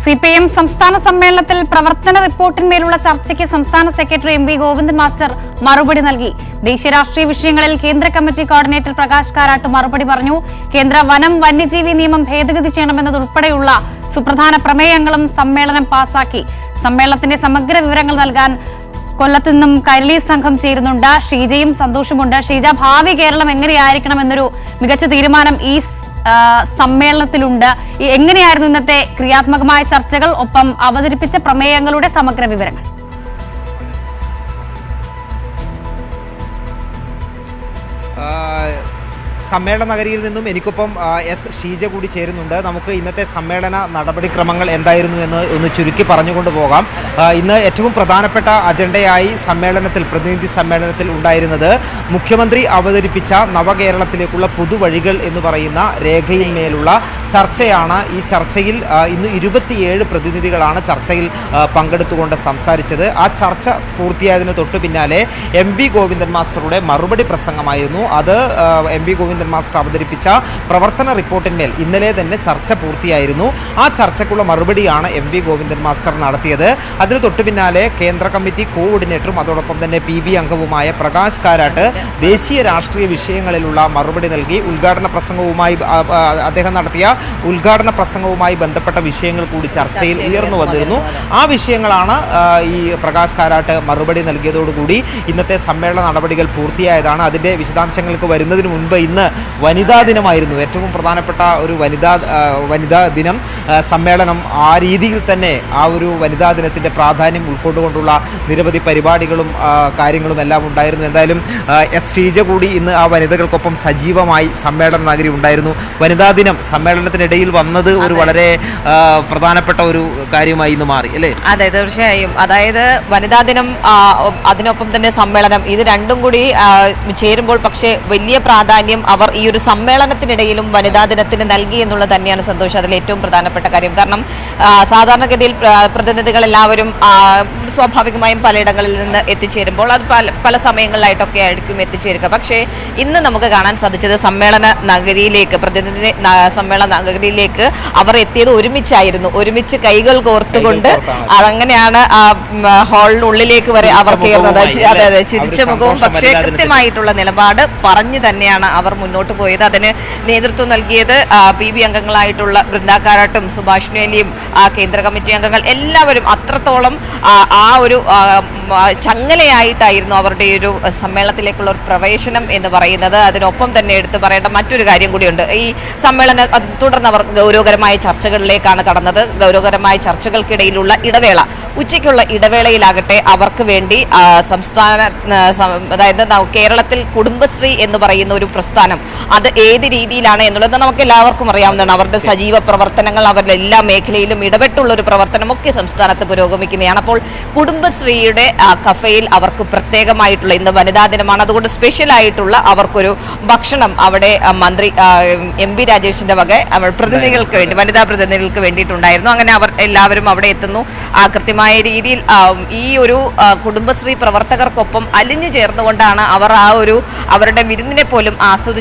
C P M സംസ്ഥാന സമ്മേളനത്തിൽ പ്രവർത്തന റിപ്പോർട്ടിന്മേലുള്ള ചർച്ചയ്ക്ക് സംസ്ഥാന secretary M V Govindan master മറുപടി നൽകി. ദേശീയ രാഷ്ട്രീയ വിഷയങ്ങളിൽ കേന്ദ്ര കമ്മിറ്റി കോർഡിനേറ്റർ പ്രകാശ് കാരാട്ട് മറുപടി പറഞ്ഞു. കേന്ദ്ര വനം വന്യജീവി നിയമം ഭേദഗതി ചെയ്യണമെന്നതുൾപ്പെടെയുള്ള സുപ്രധാന പ്രമേയങ്ങളും സമ്മേളനം പാസാക്കി. സമ്മേളനത്തിന്റെ സമഗ്ര വിവരങ്ങൾ നൽകാൻ കൊല്ലത്ത് നിന്നും കരളി സംഘം ചേരുന്നുണ്ട്. ഷീജയും സന്തോഷമുണ്ട്. ഷീജ ഭാവി കേരളം എങ്ങനെയായിരിക്കണം എന്നൊരു മികച്ച തീരുമാനം ഈ സമ്മേളനത്തിലുണ്ട്. എങ്ങനെയായിരുന്നു ഇന്നത്തെ ക്രിയാത്മകമായ ചർച്ചകൾ? ഒപ്പം അവതരിപ്പിച്ച പ്രമേയങ്ങളുടെ സമഗ്ര വിവരങ്ങൾ. ആ, സമ്മേളന നഗരിയിൽ നിന്നും എനിക്കൊപ്പം എസ് ഷീജ കൂടി ചേരുന്നുണ്ട്. നമുക്ക് ഇന്നത്തെ സമ്മേളന നടപടിക്രമങ്ങൾ എന്തായിരുന്നു എന്ന് ഒന്ന് ചുരുക്കി പറഞ്ഞുകൊണ്ട് പോകാം. ഇന്ന് ഏറ്റവും പ്രധാനപ്പെട്ട അജണ്ടയായി സമ്മേളനത്തിൽ പ്രതിനിധി സമ്മേളനത്തിൽ ഉണ്ടായിരുന്നത് മുഖ്യമന്ത്രി അവതരിപ്പിച്ച നവകേരളത്തിലേക്കുള്ള പുതുവഴികൾ എന്ന് പറയുന്ന രേഖയിന്മേലുള്ള ചർച്ചയാണ് ഈ ചർച്ചയിൽ ഇന്ന് ഇരുപത്തിയേഴ് പ്രതിനിധികളാണ് ചർച്ചയിൽ പങ്കെടുത്തുകൊണ്ട് സംസാരിച്ചത്. ആ ചർച്ച പൂർത്തിയായതിന് തൊട്ടു പിന്നാലെ എം വി ഗോവിന്ദൻ മാസ്റ്ററുടെ മറുപടി പ്രസംഗമായിരുന്നു. അത് എം വി ഗോവിന്ദൻ മാസ്റ്റർ അവതരിപ്പിച്ച പ്രവർത്തന റിപ്പോർട്ടിന്മേൽ ഇന്നലെ തന്നെ ചർച്ച പൂർത്തിയായിരുന്നു. ആ ചർച്ചയ്ക്കുള്ള മറുപടിയാണ് എം വി ഗോവിന്ദൻ മാസ്റ്റർ നടത്തിയത്. അതിന് തൊട്ടു പിന്നാലെ കേന്ദ്ര കമ്മിറ്റി കോർഡിനേറ്ററും അതോടൊപ്പം തന്നെ പി ബി അംഗവുമായ പ്രകാശ് കാരാട്ട് ദേശീയ രാഷ്ട്രീയ വിഷയങ്ങളിലുള്ള മറുപടി നൽകി. ഉദ്ഘാടന പ്രസംഗവുമായി അദ്ദേഹം നടത്തിയ ഉദ്ഘാടന പ്രസംഗവുമായി ബന്ധപ്പെട്ട വിഷയങ്ങൾ കൂടി ചർച്ചയിൽ ഉയർന്നു വന്നിരുന്നു. ആ വിഷയങ്ങളാണ് ഈ പ്രകാശ് കാരാട്ട് മറുപടി നൽകിയതോടുകൂടി ഇന്നത്തെ സമ്മേളന നടപടികൾ പൂർത്തിയായതാണ്. അതിന്റെ വിശദാംശങ്ങൾക്ക് വരുന്നതിന് മുൻപ് ഇന്ന് വനിതാ ദിനമായിരുന്നു. ഏറ്റവും പ്രധാനപ്പെട്ട ഒരു വനിതാ വനിതാ ദിനം. സമ്മേളനം ആ രീതിയിൽ തന്നെ ആ ഒരു വനിതാ ദിനത്തിന്റെ പ്രാധാന്യം ഉൾക്കൊണ്ടുകൊണ്ടുള്ള നിരവധി പരിപാടികളും കാര്യങ്ങളും എല്ലാം ഉണ്ടായിരുന്നു. എന്തായാലും എസ് ശ്രീജ കൂടി ഇന്ന് ആ വനിതകൾക്കൊപ്പം സജീവമായി സമ്മേളന നഗരി ഉണ്ടായിരുന്നു. വനിതാ ദിനം സമ്മേളനത്തിനിടയിൽ വന്നത് ഒരു വളരെ പ്രധാനപ്പെട്ട ഒരു കാര്യമായി ഇന്ന് മാറി അല്ലേ? അതെ തീർച്ചയായും. അതായത് വനിതാ ദിനം അതിനൊപ്പം തന്നെ സമ്മേളനം. ഇത് രണ്ടും കൂടി ചേരുമ്പോൾ പക്ഷേ വലിയ പ്രാധാന്യം അവർ ഈ ഒരു സമ്മേളനത്തിനിടയിലും വനിതാ ദിനത്തിന് നൽകി എന്നുള്ളത് തന്നെയാണ് സന്തോഷം. അതിൽ ഏറ്റവും പ്രധാനപ്പെട്ട കാര്യം. കാരണം സാധാരണഗതിയിൽ പ്രതിനിധികൾ എല്ലാവരും സ്വാഭാവികമായും പലയിടങ്ങളിൽ നിന്ന് എത്തിച്ചേരുമ്പോൾ അത് പല പല സമയങ്ങളിലായിട്ടൊക്കെ ആയിരിക്കും എത്തിച്ചേരുക. പക്ഷേ ഇന്ന് നമുക്ക് കാണാൻ സാധിച്ചത് സമ്മേളന നഗരിയിലേക്ക് പ്രതിനിധി സമ്മേളന നഗരിയിലേക്ക് അവർ എത്തിയത് ഒരുമിച്ചായിരുന്നു. ഒരുമിച്ച് കൈകൾ കോർത്തുകൊണ്ട്. അതങ്ങനെയാണ് ആ ഹാളിനുള്ളിലേക്ക് വരെ അവർ കയറുന്നത്. അതെ അതെ ചിരിച്ച മുഖവും പക്ഷേ കൃത്യമായിട്ടുള്ള നിലപാട് പറഞ്ഞു തന്നെയാണ് അവർ മുന്നോട്ട് പോയത്. അതിന് നേതൃത്വം നൽകിയത് പി ബി അംഗങ്ങളായിട്ടുള്ള ബൃന്ദാകാരാട്ടും സുഭാഷ് നേലിയും കേന്ദ്ര കമ്മിറ്റി അംഗങ്ങൾ എല്ലാവരും അത്രത്തോളം ആ, ഒരു ചങ്ങലയായിട്ടായിരുന്നു അവരുടെ ഒരു സമ്മേളനത്തിലേക്കുള്ള ഒരു പ്രവേശനം എന്ന് പറയുന്നത്. അതിനൊപ്പം തന്നെ എടുത്തു പറയേണ്ട മറ്റൊരു കാര്യം കൂടിയുണ്ട്. ഈ സമ്മേളനം തുടർന്ന് അവർ ഗൗരവകരമായ ചർച്ചകളിലേക്കാണ് കടന്നത്. ഗൗരവകരമായ ചർച്ചകൾക്കിടയിലുള്ള ഇടവേള ഉച്ചയ്ക്കുള്ള ഇടവേളയിലാകട്ടെ അവർക്ക് വേണ്ടി സംസ്ഥാന അതായത് കേരളത്തിൽ കുടുംബശ്രീ എന്ന് പറയുന്ന ഒരു പ്രസ്ഥാനം അത് ഏത് രീതിയിലാണ് എന്നുള്ളത് നമുക്ക് എല്ലാവർക്കും അറിയാവുന്നതാണ്. അവരുടെ സജീവ പ്രവർത്തനങ്ങൾ അവരുടെ എല്ലാ മേഖലയിലും ഇടപെട്ടുള്ള ഒരു പ്രവർത്തനമൊക്കെ സംസ്ഥാനത്ത് പുരോഗമിക്കുന്നതാണ്. അപ്പോൾ കുടുംബശ്രീയുടെ കഫയിൽ അവർക്ക് പ്രത്യേകമായിട്ടുള്ള ഇന്ന് വനിതാ ദിനമാണ്. അതുകൊണ്ട് സ്പെഷ്യൽ ആയിട്ടുള്ള അവർക്കൊരു ഭക്ഷണം അവിടെ മന്ത്രി എം പി രാജേഷിന്റെ വക അവർ പ്രതിനിധികൾക്ക് വേണ്ടി വനിതാ പ്രതിനിധികൾക്ക് വേണ്ടിയിട്ടുണ്ടായിരുന്നു. അങ്ങനെ അവർ എല്ലാവരും അവിടെ എത്തുന്നു. ആ, കൃത്യമായ രീതിയിൽ ഈ ഒരു കുടുംബശ്രീ പ്രവർത്തകർക്കൊപ്പം അലിഞ്ഞു ചേർന്നുകൊണ്ടാണ് അവർ ആ ഒരു അവരുടെ വിരുന്നിനെ പോലും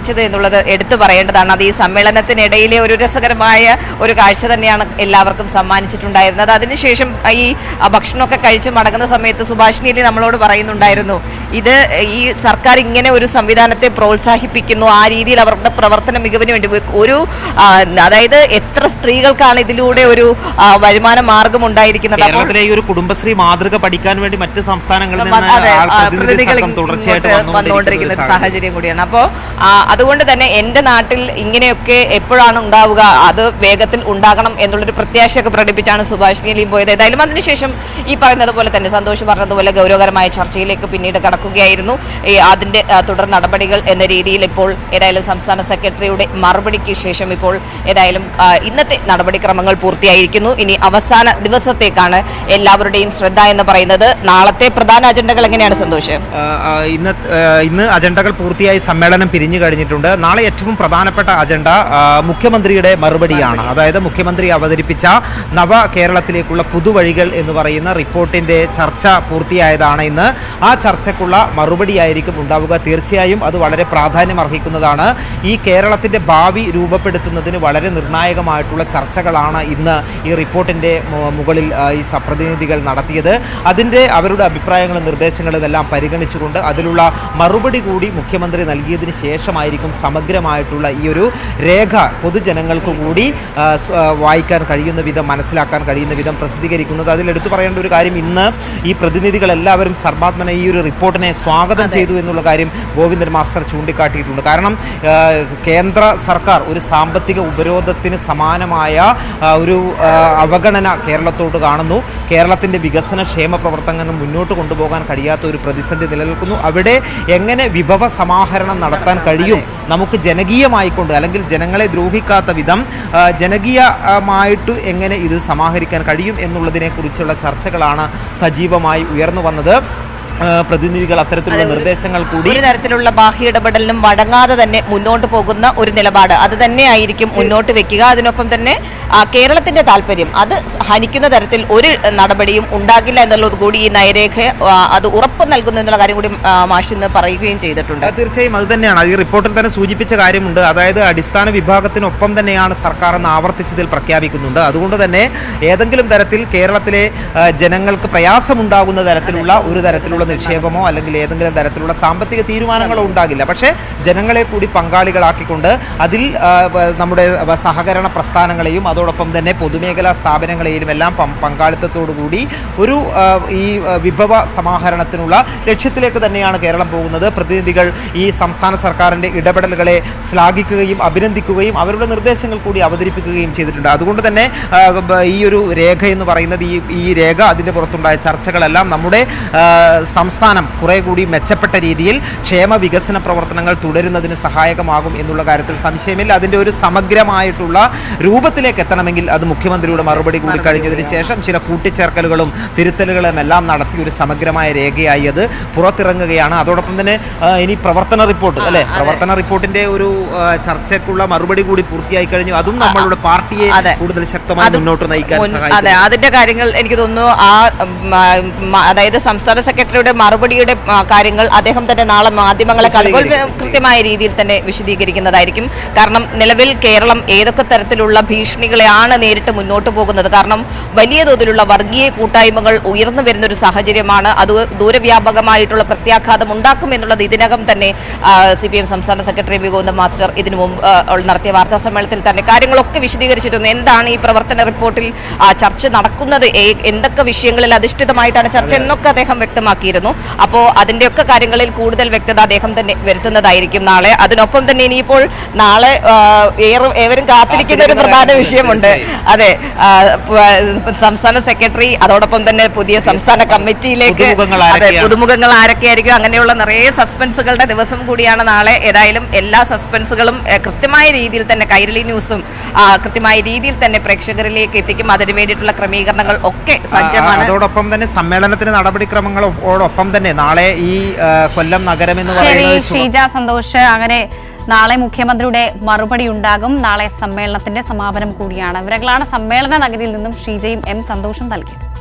ആസ്വദിച്ചത് എന്നുള്ളത് എടുത്തു പറയേണ്ടതാണ്. അത് ഈ സമ്മേളനത്തിനിടയിലെ ഒരു രസകരമായ ഒരു കാഴ്ച തന്നെയാണ് എല്ലാവർക്കും സമ്മാനിച്ചിട്ടുണ്ടായിരുന്നത്. അതിനുശേഷം ഈ ഭക്ഷണമൊക്കെ കഴിച്ച് മടങ്ങുന്ന സമയത്ത് സുഭാഷ് നീലി നമ്മളോട് പറയുന്നുണ്ടായിരുന്നു ഇത് ഈ സർക്കാർ ഇങ്ങനെ ഒരു സംവിധാനത്തെ പ്രോത്സാഹിപ്പിക്കുന്നു ആ രീതിയിൽ അവരുടെ പ്രവർത്തന മികവിന് വേണ്ടി ഒരു അതായത് എത്ര സ്ത്രീകൾക്കാണ് ഇതിലൂടെ ഒരു വരുമാന മാർഗം ഉണ്ടായിരിക്കുന്നത്. കേരളത്തിലെ ഈ ഒരു കുടുംബശ്രീ മാതൃക പഠിക്കാൻ വേണ്ടി മറ്റ് സംസ്ഥാനങ്ങളിൽ നിന്ന് പ്രതിനിധികൾ വന്നുകൊണ്ടിരിക്കുന്ന സാഹചര്യം. കൂടിയാണ്. അപ്പോൾ അതുകൊണ്ട് തന്നെ എന്റെ നാട്ടിൽ ഇങ്ങനെയൊക്കെ എപ്പോഴാണ് ഉണ്ടാവുക? അത് വേഗത്തിൽ ഉണ്ടാകണം എന്നുള്ളൊരു പ്രത്യാശയൊക്കെ പ്രകടിപ്പിച്ചാണ് സുഭാഷ് നീലിയും പോയത്. ഏതായാലും അതിനുശേഷം ഈ പറയുന്നത് പോലെ തന്നെ സന്തോഷ് പറഞ്ഞതുപോലെ ഗൗരവകരമായ ചർച്ചയിലേക്ക് പിന്നീട് കടക്കുകയായിരുന്നു. അതിന്റെ തുടർ നടപടികൾ എന്ന രീതിയിൽ ഇപ്പോൾ ഏതായാലും സംസ്ഥാന സെക്രട്ടറിയുടെ മറുപടിക്ക് ശേഷം ഇപ്പോൾ ഏതായാലും ഇന്നത്തെ നടപടിക്രമങ്ങൾ പൂർത്തിയായിരിക്കുന്നു. ഇനി അവസാന ദിവസത്തേക്കാണ് എല്ലാവരുടെയും ശ്രദ്ധ എന്ന് പറയുന്നത്. നാളത്തെ പ്രധാന അജണ്ടകൾ എങ്ങനെയാണ് സന്തോഷം? ഇന്ന് ഇന്ന് അജണ്ടകൾ പൂർത്തിയായി സമ്മേളനം പിരിഞ്ഞു കഴിഞ്ഞിരിക്കുന്നു. കഴിഞ്ഞിട്ടുണ്ട് നാളെ ഏറ്റവും പ്രധാനപ്പെട്ട അജണ്ട മുഖ്യമന്ത്രിയുടെ മറുപടിയാണ്. അതായത് മുഖ്യമന്ത്രി അവതരിപ്പിച്ച നവ കേരളത്തിലേക്കുള്ള പുതുവഴികൾ എന്ന് പറയുന്ന റിപ്പോർട്ടിന്റെ ചർച്ച പൂർത്തിയായതാണ് ഇന്ന്. ആ ചർച്ചയ്ക്കുള്ള മറുപടിയായിരിക്കും ഉണ്ടാവുക. തീർച്ചയായും അത് വളരെ പ്രാധാന്യം അർഹിക്കുന്നതാണ്. ഈ കേരളത്തിന്റെ ഭാവി രൂപപ്പെടുത്തുന്നതിന് വളരെ നിർണായകമായിട്ടുള്ള ചർച്ചകളാണ് ഇന്ന് ഈ റിപ്പോർട്ടിന്റെ മുകളിൽ ഈ സപ്രതിനിധികൾ നടത്തിയത്. അതിന്റെ അവരുടെ അഭിപ്രായങ്ങളും നിർദ്ദേശങ്ങളും എല്ലാം പരിഗണിച്ചുകൊണ്ട് അതിലുള്ള മറുപടി കൂടി മുഖ്യമന്ത്രി നൽകിയതിന് ശേഷമായിരിക്കും സമഗ്രമായിട്ടുള്ള ഈ ഒരു രേഖ പൊതുജനങ്ങൾക്ക് കൂടി വായിക്കാൻ കഴിയുന്ന വിധം മനസ്സിലാക്കാൻ കഴിയുന്ന വിധം പ്രസിദ്ധീകരിക്കുന്നത്. അതിലെടുത്തു പറയേണ്ട ഒരു കാര്യം ഇന്ന് ഈ പ്രതിനിധികൾ എല്ലാവരും സർമാത്മന ഈ ഒരു റിപ്പോർട്ടിനെ സ്വാഗതം ചെയ്തു എന്നുള്ള കാര്യം ഗോവിന്ദൻ മാസ്റ്റർ ചൂണ്ടിക്കാട്ടിയിട്ടുണ്ട്. കാരണം കേന്ദ്ര സർക്കാർ ഒരു സാമ്പത്തിക ഉപരോധത്തിന് സമാനമായ ഒരു അവഗണന കേരളത്തോട് കാണുന്നു. കേരളത്തിന്റെ വികസന ക്ഷേമ പ്രവർത്തനങ്ങൾ മുന്നോട്ട് കൊണ്ടുപോകാൻ കഴിയാത്ത ഒരു പ്രതിസന്ധി നിലനിൽക്കുന്നു. അവിടെ എങ്ങനെ വിഭവ സമാഹരണം നടത്താൻ കഴിയും നമുക്ക് ജനകീയമായിക്കൊണ്ട് അല്ലെങ്കിൽ ജനങ്ങളെ ദ്രോഹിക്കാത്ത വിധം ജനകീയമായിട്ട് എങ്ങനെ ഇത് സമാഹരിക്കാൻ കഴിയും എന്നുള്ളതിനെക്കുറിച്ചുള്ള ചർച്ചകളാണ് സജീവമായി ഉയർന്നു വന്നത്. പ്രതിനിധികൾ അത്തരത്തിലുള്ള നിർദ്ദേശങ്ങൾ കൂടി ഒരു തരത്തിലുള്ള ബാഹ്യ ഇടപെടലിനും വടങ്ങാതെ തന്നെ മുന്നോട്ട് പോകുന്ന ഒരു നിലപാട്. അത് തന്നെയായിരിക്കും മുന്നോട്ട് വെക്കുക. അതിനൊപ്പം തന്നെ കേരളത്തിന്റെ താല്പര്യം. അത് ഹനിക്കുന്ന തരത്തിൽ ഒരു നടപടിയും ഉണ്ടാകില്ല എന്നുള്ളത് കൂടി ഈ നയരേഖ അത് ഉറപ്പ് നൽകുന്നു എന്നുള്ള കാര്യം കൂടി മാഷിന്ന് മാഷ് പറയുകയും ചെയ്തിട്ടുണ്ട്. തീർച്ചയായും അത് തന്നെയാണ്. ഈ റിപ്പോർട്ടിൽ തന്നെ സൂചിപ്പിച്ച കാര്യമുണ്ട്. അതായത് അടിസ്ഥാന വിഭാഗത്തിനൊപ്പം തന്നെയാണ് സർക്കാർ എന്ന് ആവർത്തിച്ചതിൽ പ്രഖ്യാപിക്കുന്നുണ്ട്. അതുകൊണ്ട് തന്നെ ഏതെങ്കിലും തരത്തിൽ കേരളത്തിലെ ജനങ്ങൾക്ക് പ്രയാസമുണ്ടാകുന്ന തരത്തിലുള്ള ഒരു തരത്തിലുള്ള നിക്ഷേപമോ അല്ലെങ്കിൽ ഏതെങ്കിലും തരത്തിലുള്ള സാമ്പത്തിക തീരുമാനങ്ങളോ ഉണ്ടാകില്ല. പക്ഷേ ജനങ്ങളെ കൂടി പങ്കാളികളാക്കിക്കൊണ്ട് അതിൽ നമ്മുടെ സഹകരണ പ്രസ്ഥാനങ്ങളെയും അതോടൊപ്പം തന്നെ പൊതുമേഖലാ സ്ഥാപനങ്ങളെയും എല്ലാം പങ്കാളിത്തത്തോടുകൂടി പങ്കാളിത്തത്തോടു കൂടി ഒരു ഈ വിഭവ സമാഹരണത്തിനുള്ള ലക്ഷ്യത്തിലേക്ക് തന്നെയാണ് കേരളം പോകുന്നത്. പ്രതിനിധികൾ ഈ സംസ്ഥാന സർക്കാരിന്റെ ഇടപെടലുകളെ ശ്ലാഘിക്കുകയും അഭിനന്ദിക്കുകയും അവരുടെ നിർദ്ദേശങ്ങൾ കൂടി അവതരിപ്പിക്കുകയും ചെയ്തിട്ടുണ്ട്. അതുകൊണ്ട് തന്നെ ഈ ഒരു രേഖ എന്ന് പറയുന്നത് ഈ ഈ രേഖ അതിന്റെ പുറത്തുണ്ടായ ചർച്ചകളെല്ലാം നമ്മുടെ സംസ്ഥാനം കുറേ കൂടി മെച്ചപ്പെട്ട രീതിയിൽ ക്ഷേമ വികസന പ്രവർത്തനങ്ങൾ തുടരുന്നതിന് സഹായകമാകും എന്നുള്ള കാര്യത്തിൽ സംശയമില്ല. അതിന്റെ ഒരു സമഗ്രമായിട്ടുള്ള രൂപത്തിലേക്ക് എത്തണമെങ്കിൽ അത് മുഖ്യമന്ത്രിയുടെ മറുപടി കൂടി കഴിഞ്ഞതിന് ശേഷം ചില കൂട്ടിച്ചേർക്കലുകളും തിരുത്തലുകളും എല്ലാം നടത്തി ഒരു സമഗ്രമായ രേഖയായി അത് പുറത്തിറങ്ങുകയാണ്. അതോടൊപ്പം തന്നെ ഇനി പ്രവർത്തന റിപ്പോർട്ട് അല്ലെ? പ്രവർത്തന റിപ്പോർട്ടിന്റെ ഒരു ചർച്ചയ്ക്കുള്ള മറുപടി കൂടി പൂർത്തിയായി കഴിഞ്ഞു. അതും നമ്മളുടെ പാർട്ടിയെ കൂടുതൽ ശക്തമായി മുന്നോട്ട് നയിക്കാൻ അതെ. അതിന്റെ കാര്യങ്ങൾ എനിക്ക് തോന്നുന്നു ആ അതായത് സംസ്ഥാന സെക്രട്ടറിയുടെ മറുപടിയുടെ കാര്യങ്ങൾ അദ്ദേഹം തന്നെ നാളെ മാധ്യമങ്ങളെ കാണുമ്പോൾ കൃത്യമായ രീതിയിൽ തന്നെ വിശദീകരിക്കുന്നതായിരിക്കും. കാരണം നിലവിൽ കേരളം ഏതൊക്കെ തരത്തിലുള്ള ഭീഷണികളെയാണ് നേരിട്ട് മുന്നോട്ട് പോകുന്നത്. കാരണം വലിയ തോതിലുള്ള വർഗീയ കൂട്ടായ്മകൾ ഉയർന്നു വരുന്ന ഒരു സാഹചര്യമാണ്. അത് ദൂരവ്യാപകമായിട്ടുള്ള പ്രത്യാഘാതം ഉണ്ടാക്കും എന്നുള്ളത് ഇതിനകം തന്നെ സി പി എം സംസ്ഥാന സെക്രട്ടറി വി ഗോവിന്ദ മാസ്റ്റർ ഇതിനു മുമ്പ് നടത്തിയ വാർത്താ സമ്മേളനത്തിൽ തന്നെ കാര്യങ്ങളൊക്കെ വിശദീകരിച്ചിട്ടുണ്ട്. എന്താണ് ഈ പ്രവർത്തന റിപ്പോർട്ടിൽ ചർച്ച നടക്കുന്നത്? എന്തൊക്കെ വിഷയങ്ങളിൽ അധിഷ്ഠിതമായിട്ടാണ് ചർച്ച എന്നൊക്കെ അദ്ദേഹം വ്യക്തമാക്കിയിരുന്നു അപ്പോൾ അതിന്റെയൊക്കെ കാര്യങ്ങളിൽ കൂടുതൽ വ്യക്തത അദ്ദേഹം തന്നെ വരുത്തുന്നതായിരിക്കും നാളെ. അതിനൊപ്പം തന്നെ ഇനിയിപ്പോൾ നാളെ ഏറും ഏവരും കാത്തിരിക്കുന്ന ഒരു പ്രധാന വിഷയമുണ്ട്. അതെ സംസ്ഥാന സെക്രട്ടറി അതോടൊപ്പം തന്നെ പുതിയ സംസ്ഥാന കമ്മിറ്റിയിലേക്ക് പുതുമുഖങ്ങൾ അതെ? പുതുമുഖങ്ങൾ ആരൊക്കെയായിരിക്കും? അങ്ങനെയുള്ള നിറയെ സസ്പെൻസുകളുടെ ദിവസം കൂടിയാണ് നാളെ. ഏതായാലും എല്ലാ സസ്പെൻസുകളും കൃത്യമായ രീതിയിൽ തന്നെ കൈരളി ന്യൂസും കൃത്യമായ രീതിയിൽ തന്നെ പ്രേക്ഷകരിലേക്ക് എത്തിക്കും. അതിനു വേണ്ടിയിട്ടുള്ള ക്രമീകരണങ്ങൾ ഒക്കെ സജ്ജമാണ്. അതോടൊപ്പം തന്നെ സമ്മേളനത്തിന് നടപടിക്രമങ്ങളോടൊപ്പം തന്നെ നാളെ ഈ കൊല്ലം നഗരം എന്ന് പറയുന്നത് ഷീജ സന്തോഷ് അങ്ങനെ നാളെ മുഖ്യമന്ത്രിയുടെ മറുപടി ഉണ്ടാകും. നാളെ സമ്മേളനത്തിന്റെ സമാപനം കൂടിയാണ്. വിവരങ്ങളാണ് സമ്മേളന നഗരിയിൽ നിന്നും ഷീജയും എം സന്തോഷും നൽകിയത്.